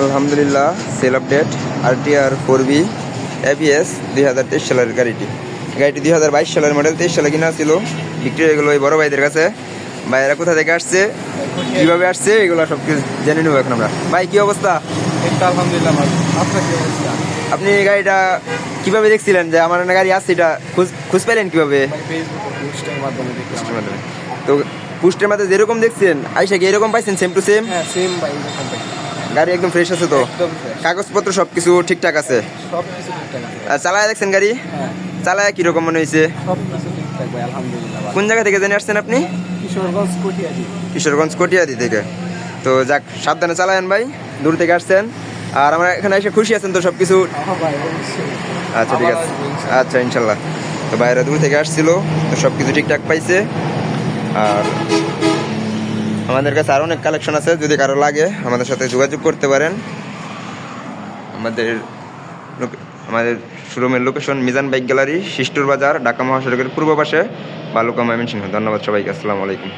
আলহামদুলিল্লাহ sale update R T R four V ABS দুই হাজার তেইশ সালের গাড়িটি। গাড়িটি দুই হাজার বাইশ সালের মডেল তেইশ সালে কিনা ছিল বিক্রি হয়ে গেলো এই বড় ভাইদের কাছে। ভাইয়েরা কোথা থেকে আসছে কীভাবে আসছে এগুলো সব কিছু জেনে নেব এখন আমরা। ভাই কী অবস্থা? আলহামদুলিল্লাহ আপনি এই গাড়িটা কীভাবে দেখছিলেন যে আমার একটা গাড়ি আসছে এটা খুঁজ খুঁজ পেলেন কীভাবে? তো পোস্টের মাধ্যমে যেরকম দেখছেন আইসা কি এরকম পাইছেন সেম টু সেম হ্যাঁ সেম ভাই এরকম ভাই গাড়ি একদম ফ্রেশ আছে তো? কাগজপত্র সব কিছু ঠিকঠাক আছে। আর চালায় দেখছেন গাড়ি? হ্যাঁ। চালায় কীরকম মনে হয়েছে কোন জায়গা থেকে জেনে আসছেন আপনি? কিশোরগঞ্জ কটিয়াদি। থেকে। তো যাক সাবধানে চালায়েন ভাই দূর থেকে আসছেন। আর আমরা এখানে এসে খুশি আছেন তো সব কিছু হ্যাঁ আচ্ছা ঠিক আছে। আচ্ছা ইনশাল্লাহ। তো বাইরে দূর থেকে আসছিল তো সব কিছু ঠিকঠাক পাইছে। আর আমাদের কাছে আরও অনেক কালেকশন আছে, যদি কারও লাগে, আমাদের সাথে যোগাযোগ করতে পারেন। আমাদের আমাদের শোরুমের লোকেশন মিজান বাইক গ্যালারি শিষ্টুর বাজার, ঢাকা মহাসড়কের পূর্ব পাশে বালুকা ময়মনসিংহ ধন্যবাদ সবাইকে, আসসালামু আলাইকুম।